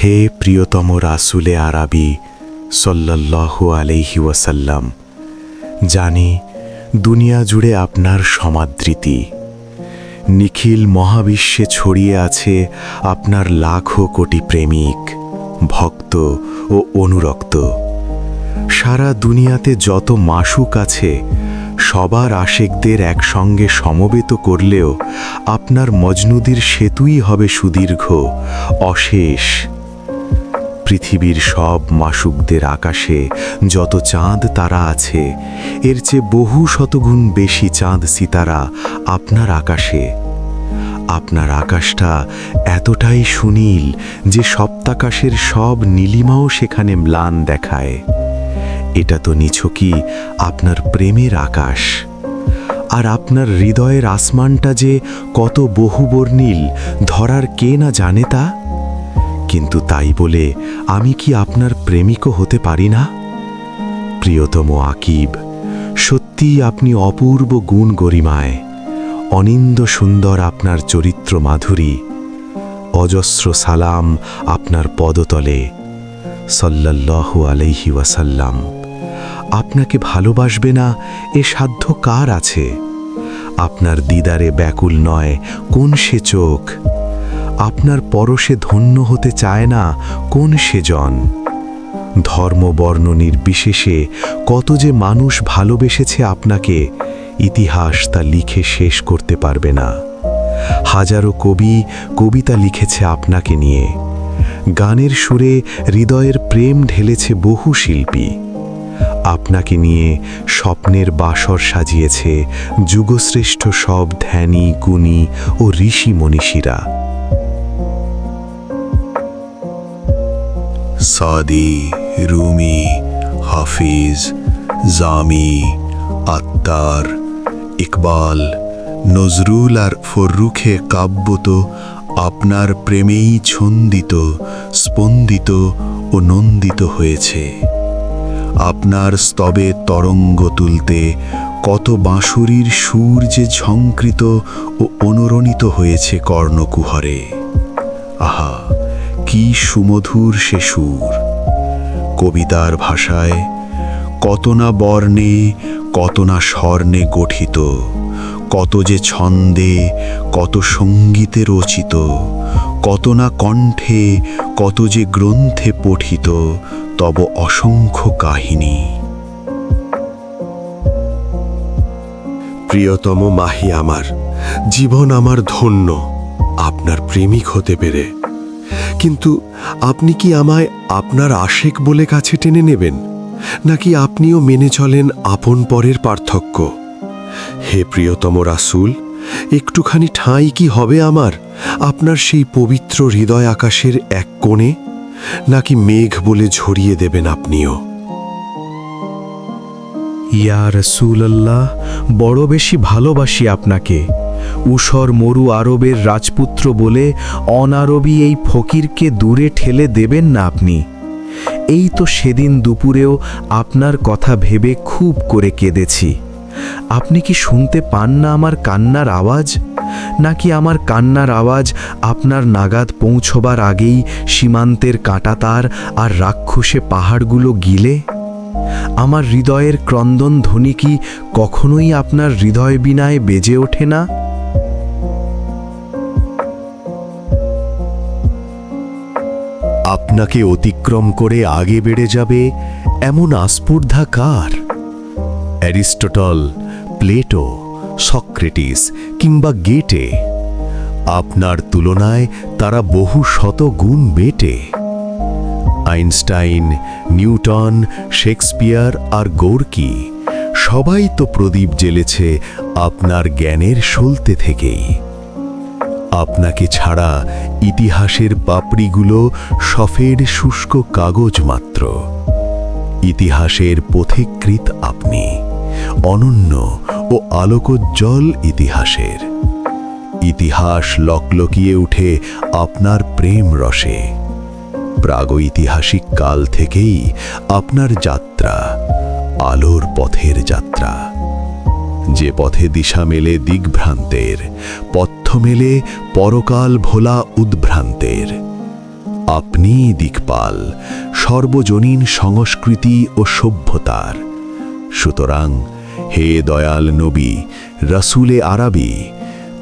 হে প্রিয়তম রাসুলে আরাবি সল্লাল্লাহু আলাইহি ওয়াসাল্লাম, জানি দুনিয়া জুড়ে আপনার সমাদৃতি। নিখিল মহাবিশ্বে ছড়িয়ে আছে আপনার লাখো কোটি প্রেমিক, ভক্ত ও অনুরক্ত। সারা দুনিয়াতে যত মাসুক আছে, সবার আশেকদের একসঙ্গে সমবেত করলেও আপনার মজনুদির সেতুই হবে সুদীর্ঘ, অশেষ। পৃথিবীর সব মাসুকদের আকাশে যত চাঁদ তারা আছে, এর চেয়ে বহু শতগুণ বেশি চাঁদ সিতারা আপনার আকাশে। আপনার আকাশটা এতটাই সুনীল যে সপ্তাকাশের সব নীলিমাও সেখানে ম্লান দেখায়। এটা তো নিছকই আপনার প্রেমের আকাশ। আর আপনার হৃদয়ের আসমানটা যে কত বহুবর্ণিল, ধরার কে না জানে তা? কিন্তু তাই বলে আমি কি আপনার প্রেমিকও হতে পারি না? প্রিয়তম আকিব, সত্যিই আপনি অপূর্ব গুণ গরিমায়। অনিন্দ সুন্দর আপনার চরিত্র মাধুরী। অজস্র সালাম আপনার পদতলে। সল্লাল্লাহু আলাইহি ওয়াসাল্লাম, আপনাকে ভালোবাসবে না এ সাধ্য কার আছে? আপনার দিদারে ব্যাকুল নয়, কোন সে চোখ? আপনার পরশে ধন্য হতে চায় না কোন সেজন ধর্মবর্ণ নির্বিশেষে কত যে মানুষ ভালোবেসেছে আপনাকে, ইতিহাস তা লিখে শেষ করতে পারবে না। হাজারো কবি কবিতা লিখেছে আপনাকে নিয়ে। গানের সুরে হৃদয়ের প্রেম ঢেলেছে বহু শিল্পী। আপনাকে নিয়ে স্বপ্নের বাসর সাজিয়েছে যুগশ্রেষ্ঠ সব ধ্যানী, গুণী ও ঋষি মনীষীরা। সাদি, রুমি, হাফিজ, জামি আত্মার ইকবাল, নজরুল আর ফররুখে কাব্য তো আপনার প্রেমেই ছন্দিত, স্পন্দিত ও নন্দিত হয়েছে। আপনার স্তবে তরঙ্গ তুলতে কত বাঁশুরির সুর যে ঝঙ্কৃত ও অনুরণিত হয়েছে কর্ণকুহরে। আহা! কি সুমধুর সে সুর। কবিতার ভাষায় কত না বর্ণে, কত না স্বর্ণে গঠিত, কত যে ছন্দে, কত সঙ্গীতে রচিত, কত না কণ্ঠে, কত যে গ্রন্থে পঠিত, তব অসংখ্য কাহিনী। প্রিয়তম মাহি আমার, জীবন আমার ধন্য, আপনার প্রেমিক হতে পেরে। কিন্তু আপনি কি আমায় আপনার আশেক বলে কাছে টেনে নেবেন? নাকি আপনিও মেনে চলেন আপন পরের পার্থক্য? হে প্রিয়তম রাসুল, একটুখানি ঠাঁই কি হবে আমার? আপনার সেই পবিত্র হৃদয় আকাশের এক কোণে? নাকি মেঘ বলে ঝরিয়ে দেবেন আপনিও? ইয়া রসুলাল্লাহ, বড় বেশি ভালোবাসি আপনাকে। উষর মরু আরবের রাজপুত্র বলে অনারবি এই ফকিরকে দূরে ঠেলে দেবেন না আপনি। এই তো সেদিন দুপুরেও আপনার কথা ভেবে খুব করে কেঁদেছি। আপনি কি শুনতে পান না আমার কান্নার আওয়াজ? নাকি আমার কান্নার আওয়াজ আপনার নাগাদ পৌঁছবার আগেই সীমান্তের কাঁটাতার আর রাক্ষসে পাহাড়গুলো গিলে? আমার হৃদয়ের ক্রন্দন ধ্বনি কি কখনোই আপনার হৃদয় বিনায় বেজে ওঠে না? আপনাকে অতিক্রম করে আগে বেড়ে যাবে এমন আস্পর্ধা কার? অ্যারিস্টটল, প্লেটো, সক্রেটিস কিংবা গেটে, আপনার তুলনায় তারা বহু শত গুণ বেটে। আইনস্টাইন, নিউটন, শেক্সপিয়ার আর গোর্কি। সবাই তো প্রদীপ জ্বেলেছে আপনার জ্ঞানের সলতে থেকেই। আপনাকে ছাড়া ইতিহাসের পাপড়িগুলো সফের শুষ্ক কাগজ মাত্র। ইতিহাসের পথিকৃত আপনি, অনন্য ও আলোকোজ্জ্বল ইতিহাসের। ইতিহাস লকলকিয়ে উঠে আপনার প্রেম রসে। প্রাগৈতিহাসিক কাল থেকেই আপনার যাত্রা, আলোর পথের যাত্রা। যে পথে দিশা মেলে দিগভ্রান্তের, পথ্য মেলে পরকাল ভোলা উদ্ভ্রান্তের। আপনি দিকপাল, সর্বজনীন সংস্কৃতি ও সভ্যতার। সুতরাং হে দয়াল নবী, রসুলে আরবি,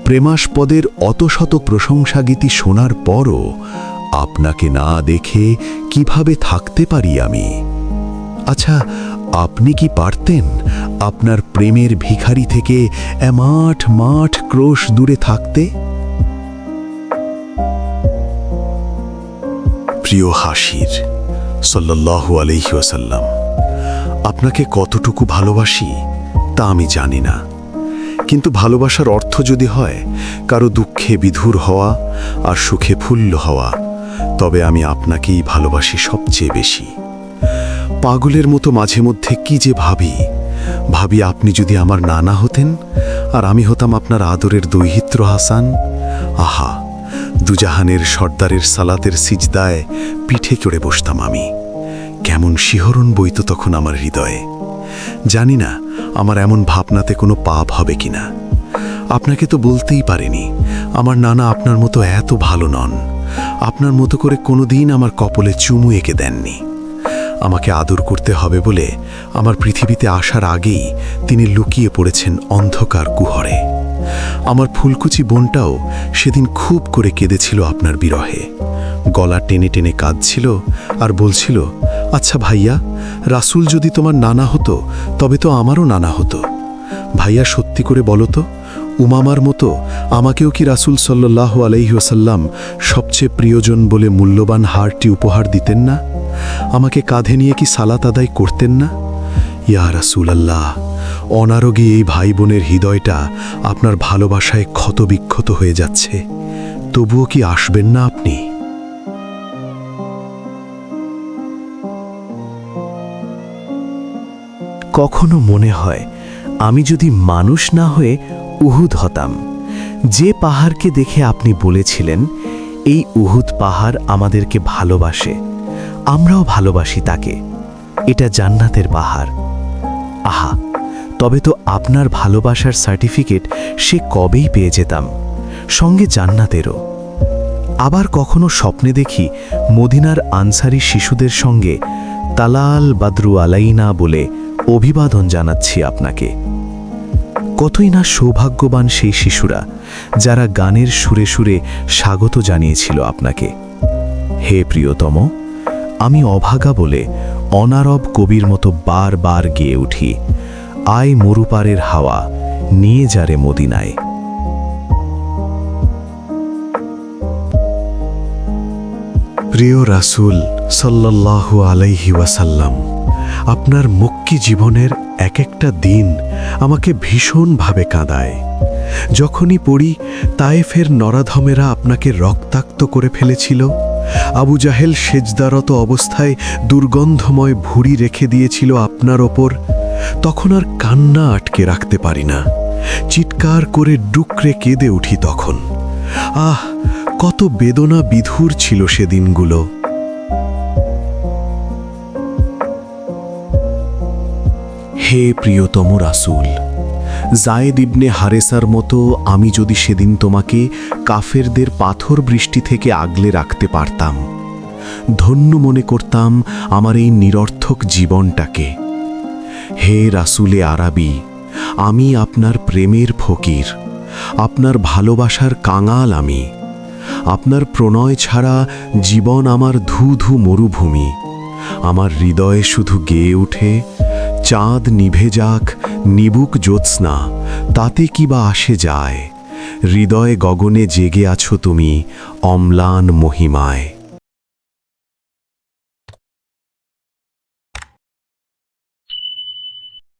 প্রেমাস্পদের অত শত প্রশংসাগীতি শোনার পরও আপনাকে না দেখে কীভাবে থাকতে পারি আমি? আচ্ছা আপনি কি পারতেন আপনার প্রেমের ভিখারি থেকে এমাঠ মাঠ ক্রোশ দূরে থাকতে? প্রিয় হাসির আলাইহি ওয়াসাল্লাম, আপনাকে কতটুকু ভালোবাসি তা আমি জানি না। কিন্তু ভালোবাসার অর্থ যদি হয়, কারও দুঃখে বিধুর হওয়া আর সুখে ফুল্ল হওয়া তবে আমি আপনাকেই ভালোবাসি সবচেয়ে বেশি। পাগলের মতো মাঝে মধ্যে কি যে ভাবি? ভাবি আপনি যদি আমার নানা হতেন, আর আমি হতাম আপনার আদরের দৈহিত্র হাসান। আহা, দুজাহানের সর্দারের সালাতের সিজদায় পিঠে চড়ে বসতাম আমি। কেমন শিহরণ বইত তখন আমার হৃদয়ে। জানি না, আমার এমন ভাবনাতে কোনো পাপ হবে কিনা। আপনাকে তো বলতেই পারেনি, আমার নানা আপনার মতো এত ভালো নন। আপনার মতো করে কোনোদিন আমার কপলে চুমু এঁকে দেননি। আমাকে আদর করতে হবে বলে আমার পৃথিবীতে আসার আগেই তিনি লুকিয়ে পড়েছেন অন্ধকার কুহরে। আমার ফুলকুচি বোনটাও সেদিন খুব করে কেঁদেছিল আপনার বিরহে। গলা টেনে টেনে কাঁদছিল আর বলছিল আচ্ছা ভাইয়া, রাসূল যদি তোমার নানা হতো, তবে তো আমারও নানা হতো। ভাইয়া সত্যি করে বলো তো উমামার মতো আমাকেও কি রাসূল সাল্লাহ আলাইহাসাল্লাম সবচেয়ে প্রিয়জন বলে মূল্যবান হারটি উপহার দিতেন না? আমাকে কাঁধে নিয়ে কি সালাত আদায় করতেন না? ইয়া রাসূল আল্লাহ অনারোগী এই ভাই বোনের হৃদয়টা আপনার ভালোবাসায় ক্ষতবিক্ষত হয়ে যাচ্ছে। তবুও কি আসবেন না আপনি? কখনো মনে হয় আমি যদি মানুষ না হয়ে উহুদ হতাম। যে পাহাড়কে দেখে আপনি বলেছিলেন, এই উহুদ পাহাড় আমাদেরকে ভালোবাসে, আমরাও ভালোবাসি তাকে। এটা জান্নাতের পাহাড়। আহা, তবে তো আপনার ভালোবাসার সার্টিফিকেট সে কবেই পেয়ে যেতাম। সঙ্গে জান্নাতেরও। আবার কখনো স্বপ্নে দেখি মদিনার আনসারি শিশুদের সঙ্গে, তালাল বাদরু আলাইনা বলে অভিবাদন জানাচ্ছি আপনাকে। কতই না সৌভাগ্যবান সেই শিশুরা, যারা গানের সুরে সুরে স্বাগত জানিয়েছিল আপনাকে। হে প্রিয়তম, আমি অভাগা বলে অনারব কবির মতো বারবার গেয়ে উঠি। আয় মরুপারের হাওয়া, নিয়ে যারে মদিনায়। প্রিয় রাসূল সাল্লাল্লাহু আলাইহি ওয়াসাল্লাম আপনার মুক্কি জীবনের এক একটা দিন আমাকে ভীষণভাবে কাঁদায়। যখনই পড়ি, তায়েফের নরাধমেরা আপনাকে রক্তাক্ত করে ফেলেছিল। আবু জাহেল সেজদারত অবস্থায় দুর্গন্ধময় ভুঁড়ি রেখে দিয়েছিল আপনার ওপর। তখন আর কান্না আটকে রাখতে পারি না। চিৎকার করে ডুকরে কেঁদে উঠি তখন। আহ, কত বেদনা বিধুর ছিল সেদিনগুলো। হে প্রিয়তম রাসূল জায়েদ ইবনে হারেসার মতো আমি যদি সেদিন তোমাকে কাফেরদের পাথর বৃষ্টি থেকে আগলে রাখতে পারতাম, ধন্য মনে করতাম আমার এই নিরর্থক জীবনটাকে। হে রাসুলে আরাবি, আমি আপনার প্রেমের ফকির, আপনার ভালোবাসার কাঙাল আমি, আপনার প্রণয় ছাড়া জীবন আমার ধু ধু মরুভূমি, আমার হৃদয়ে শুধু গেয়ে ওঠে চাঁদ নিভে যাক, নিবুক জ্যোৎস্না, তাতে কি বা আসে যায়? হৃদয় গগনে জেগে আছো তুমি, অম্লান মহিমায়।